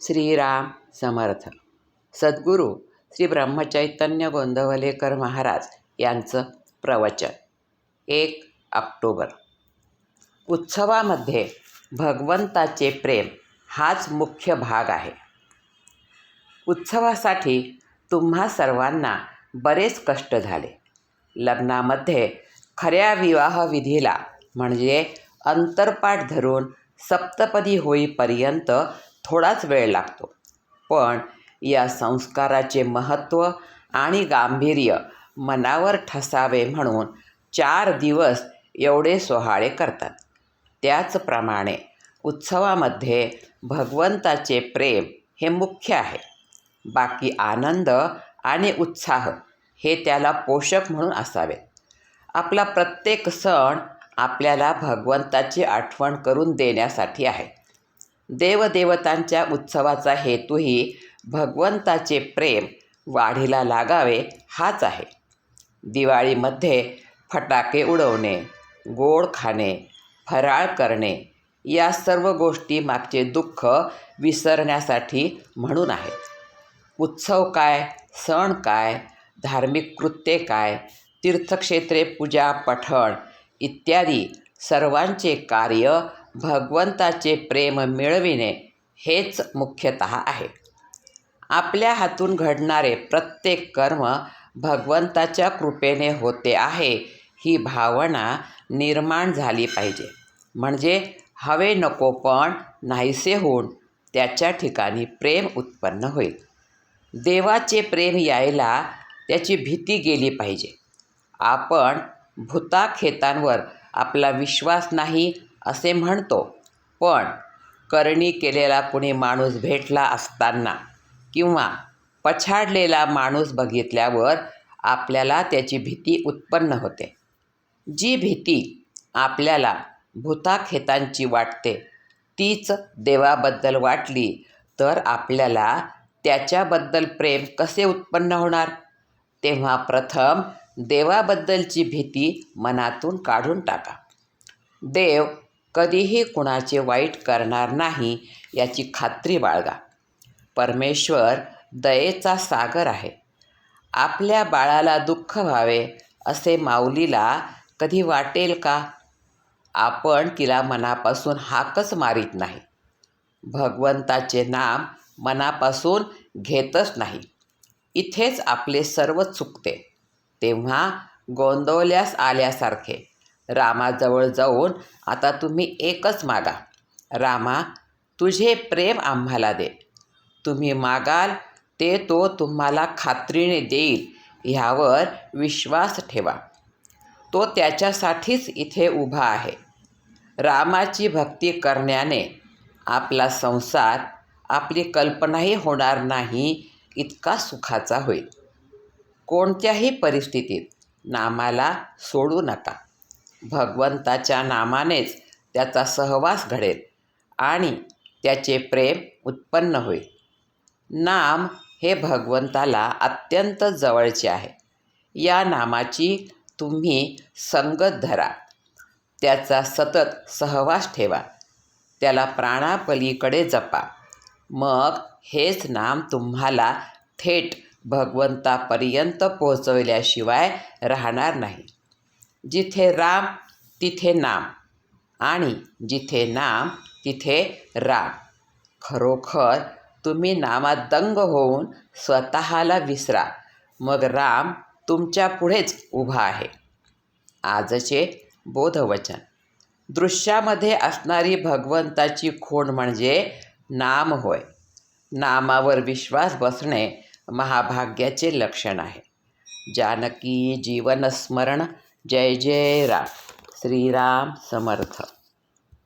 श्रीराम समर्थ. सद्गुरू श्री ब्रह्मचैतन्य गोंदवलेकर महाराज यांचं प्रवचन. एक ऑक्टोबर. उत्सवामध्ये भगवंताचे प्रेम हाच मुख्य भाग आहे. उत्सवासाठी तुम्हा सर्वांना बरेच कष्ट झाले. लग्नामध्ये खऱ्या विवाहविधीला म्हणजे अंतरपाठ धरून सप्तपदी होईपर्यंत थोडाच वेळ लागतो. पण या संस्काराचे महत्त्व आणि गांभीर्य मनावर ठसावे म्हणून चार दिवस एवढे सोहाळे करतात. त्याचप्रमाणे उत्सवामध्ये भगवंताचे प्रेम हे मुख्य आहे. बाकी आनंद आणि उत्साह हे त्याला पोषक म्हणून असावेत. आपला प्रत्येक सण आपल्याला भगवंताची आठवण करून देण्यासाठी आहे. देवदेवतांच्या उत्सवाचा हेतूही भगवंताचे प्रेम वाढीला लागावे हाच आहे. दिवाळीमध्ये फटाके उडवणे गोड खाणे फराळ करणे या सर्व गोष्टी मागचे दुःख विसरण्यासाठी म्हणून आहेत. उत्सव काय सण काय धार्मिक कृत्ये काय तीर्थक्षेत्रे पूजा पठण इत्यादी सर्वांचे कार्य भगवंताचे प्रेम मिळविणे हेच मुख्यतः आहे. आपल्या हातून घडणारे प्रत्येक कर्म भगवंताच्या कृपेने होते आहे ही भावना निर्माण झाली पाहिजे. म्हणजे हवे नको पण नाहीसे होऊन त्याच्या ठिकाणी प्रेम उत्पन्न होईल. देवाचे प्रेम यायला त्याची भीती गेली पाहिजे. आपण भूताखेतांवर आपला विश्वास नाही असे म्हणतो. पण करणी केलेला कुणी माणूस भेटला असताना किंवा पछाडलेला माणूस बघितल्यावर आपल्याला त्याची भीती उत्पन्न होते. जी भीती आपल्याला भूताखेतांची वाटते तीच देवाबद्दल वाटली तर आपल्याला त्याच्याबद्दल प्रेम कसे उत्पन्न होणार? तेव्हा प्रथम देवाबद्दलची भीती मनातून काढून टाका. देव कधीही कुणाचे वाईट करणार नाही याची खात्री बाळगा. परमेश्वर दयेचा सागर आहे. आपल्या बाळाला दुःख व्हावे असे माऊलीला कधी वाटेल का? आपण तिला मनापासून हाकच मारीत नाही. भगवंताचे नाम मनापासून घेतच नाही. इथेच आपले सर्व चुकते. तेव्हा गोंदवल्यास आल्यासारखे. रामाजवळ जाऊन आता तुम्ही एकच मागा. रामा तुझे प्रेम आम्हाला दे. तुम्ही मागाल ते तो तुम्हाला खात्रीने देईल ह्यावर विश्वास ठेवा. तो त्याच्यासाठीच इथे उभा आहे. रामाची भक्ती करण्याने आपला संसार आपली कल्पनाही होणार नाही इतका सुखाचा होईल. कोणत्याही परिस्थितीत नामाला सोडू नका. भगवंताच्या नामानेच त्याचा सहवास घडेल आणि त्याचे प्रेम उत्पन्न होईल. नाम हे भगवंताला अत्यंत जवळचे आहे. या नामाची तुम्ही संगत धरा. त्याचा सतत सहवास ठेवा. त्याला प्राणापलीकडे जपा. मग हेच नाम तुम्हाला थेट भगवंतापर्यंत पोहोचवल्याशिवाय राहणार नाही. जिथे राम तिथे नाम. आणि जिथे नाम तिथे राम. खरोखर तुम्ही नामात दंग होऊन स्वतःला विसरा. मग राम तुमच्या पुढेच उभा आहे. आजचे बोधवचन. दृश्यामध्ये असणारी भगवंताची खूण म्हणजे नाम होय. नामावर विश्वास बसणे महाभाग्याचे लक्षण आहे. जानकी जीवनस्मरण जय जय राम. श्रीराम समर्थ.